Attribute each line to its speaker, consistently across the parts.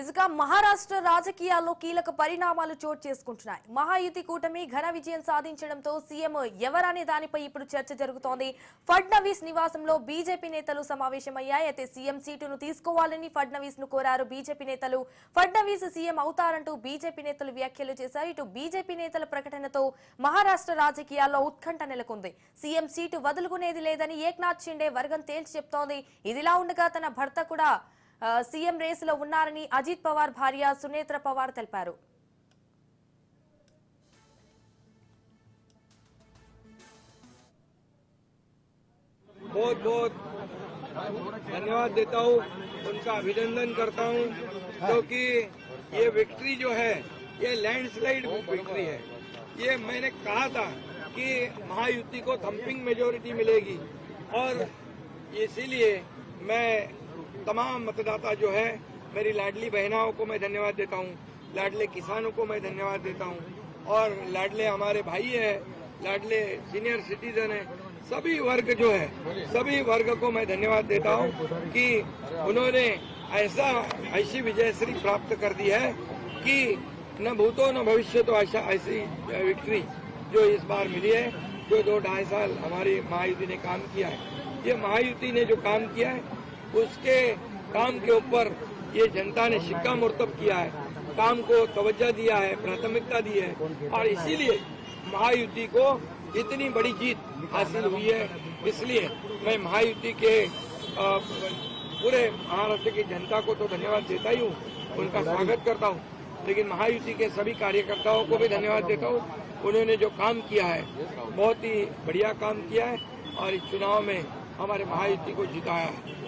Speaker 1: ఇసుక మహారాష్ట్ర రాజకీయాల్లో కీలక పరిణామాలు చోటు చేసుకుంటున్నాయి. మహాయుతి కూటమి ఘన విజయం సాధించడంతో సీఎం ఎవరనే దానిపై ఇప్పుడు చర్చ జరుగుతోంది. ఫడ్నవీస్ నివాసంలో బీజేపీ నేతలు సమావేశమయ్యాయి. అయితే సీఎం సీటును తీసుకోవాలని ఫడ్నవీస్ను కోరారు బీజేపీ నేతలు. ఫడ్నవీస్ సీఎం అవుతారంటూ బీజేపీ నేతలు వ్యాఖ్యలు చేశారు. ఇటు బీజేపీ నేతల ప్రకటనతో మహారాష్ట్ర రాజకీయాల్లో ఉత్కంఠ నెలకొంది. సీఎం సీటు వదులుకునేది లేదని ఏక్నాథ్ షిండే వర్గం తేల్చి చెప్తోంది. ఇదిలా ఉండగా తన భర్త కూడా సీఎం రేసులో ఉన్నారని అజిత్ పవార్ భార్య సునేత్ర పవార్ తెలిపారు
Speaker 2: बहुत बहुत धन्यवाद देता हूँ उनका अभिनंदन करता हूँ क्योंकि ये विक्ट्री जो है ये लैंडस्लाइड विक्ट्री है ये मैंने कहा था कि महायुति को थम्पिंग मेजोरिटी मिलेगी और इसीलिए मैं तमाम मतदाता जो है, मेरी लाडली बहनाओं को मैं धन्यवाद देता हूँ, लाडले किसानों को मैं धन्यवाद देता हूँ और लाडले हमारे भाई है, लाडले सीनियर सिटीजन है, सभी वर्ग जो है, सभी वर्ग को मैं धन्यवाद देता हूँ कि उन्होंने ऐसा, ऐसी विजयश्री प्राप्त कर दी है कि न भूतो न भविष्य तो ऐसा, ऐसी विक्ट्री जो इस बार मिली है, जो दो ढाई साल हमारी महायुति ने काम किया है। ये महायुति ने जो काम किया है उसके काम के ऊपर ये जनता ने शिक्का मुर्तब किया है। काम को तवज्जा दिया है, प्राथमिकता दी है और इसीलिए महायुति को इतनी बड़ी जीत हासिल हुई है। इसलिए मैं महायुति के पूरे महाराष्ट्र की जनता को तो धन्यवाद देता ही हूँ, उनका स्वागत करता हूँ। लेकिन महायुति के सभी कार्यकर्ताओं को भी धन्यवाद देता हूँ। उन्होंने जो काम किया है, बहुत ही बढ़िया काम किया है और इस चुनाव में हमारे महायुति को जिताया है।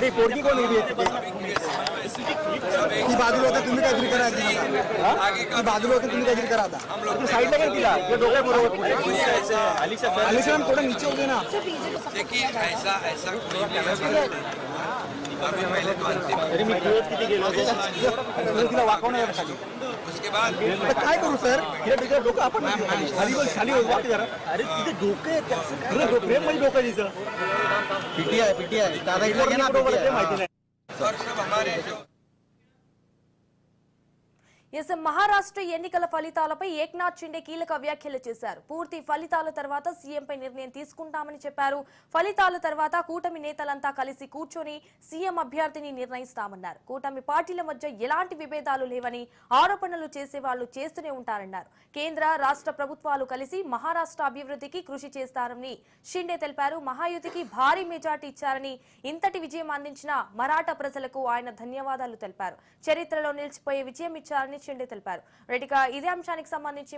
Speaker 3: अरे पोरगी कोण
Speaker 4: सब
Speaker 5: ती बाजूला होते तुम्ही काहीतरी करा. ती बाजूला होते तुम्ही काहीतरी करा आता
Speaker 3: साईडला काय तिला ते डोक्या बरोबर
Speaker 4: ऐसा
Speaker 5: आलिशान थोडं नीचे होते ना।
Speaker 4: देखिए ऐसा ऐसा पहले तो
Speaker 3: गेलो
Speaker 5: तिला वाकवणार खाली।
Speaker 4: उसके बाद
Speaker 5: काय करू सर?
Speaker 3: तिला तिचं डोकं आपण खाली बघ खाली वाक जरा अरे तिथे डोकं आहे कसं काय डोकं तिचं
Speaker 5: पीटी आहे पीटी आहे दादा इथला घे ना
Speaker 3: बरोबर
Speaker 5: PTI
Speaker 3: आहे, ते माहिती नाही
Speaker 4: और सब हमारे जो
Speaker 1: ఎస్ మహారాష్ట్ర ఎన్నికల ఫలితాలపై ఏక్నాథ్ షిండే కీలక వ్యాఖ్యలు చేశారు. పూర్తి ఫలితాల తర్వాత సీఎంపై నిర్ణయం తీసుకుంటామని చెప్పారు. ఫలితాల తర్వాత కూటమి నేతలంతా కలిసి కూర్చొని సీఎం అభ్యర్థిని నిర్ణయిస్తామన్నారు. కూటమి పార్టీల మధ్య ఎలాంటి విభేదాలు లేవని ఆరోపణలు చేసే వాళ్ళు చేస్తూనే ఉంటారన్నారు. కేంద్ర రాష్ట్ర ప్రభుత్వాలు కలిసి మహారాష్ట్ర అభివృద్ధికి కృషి చేస్తారని షిండే తెలిపారు. మహాయుతికి భారీ మెజార్టీ ఇచ్చారని ఇంతటి విజయం అందించిన మరాఠా ప్రజలకు ఆయన ధన్యవాదాలు తెలిపారు. చరిత్రలో నిలిచిపోయే విజయం ఇచ్చారని ఇచ్చిండి తెలిపారు. రైట్ ఇదే అంశానికి సంబంధించి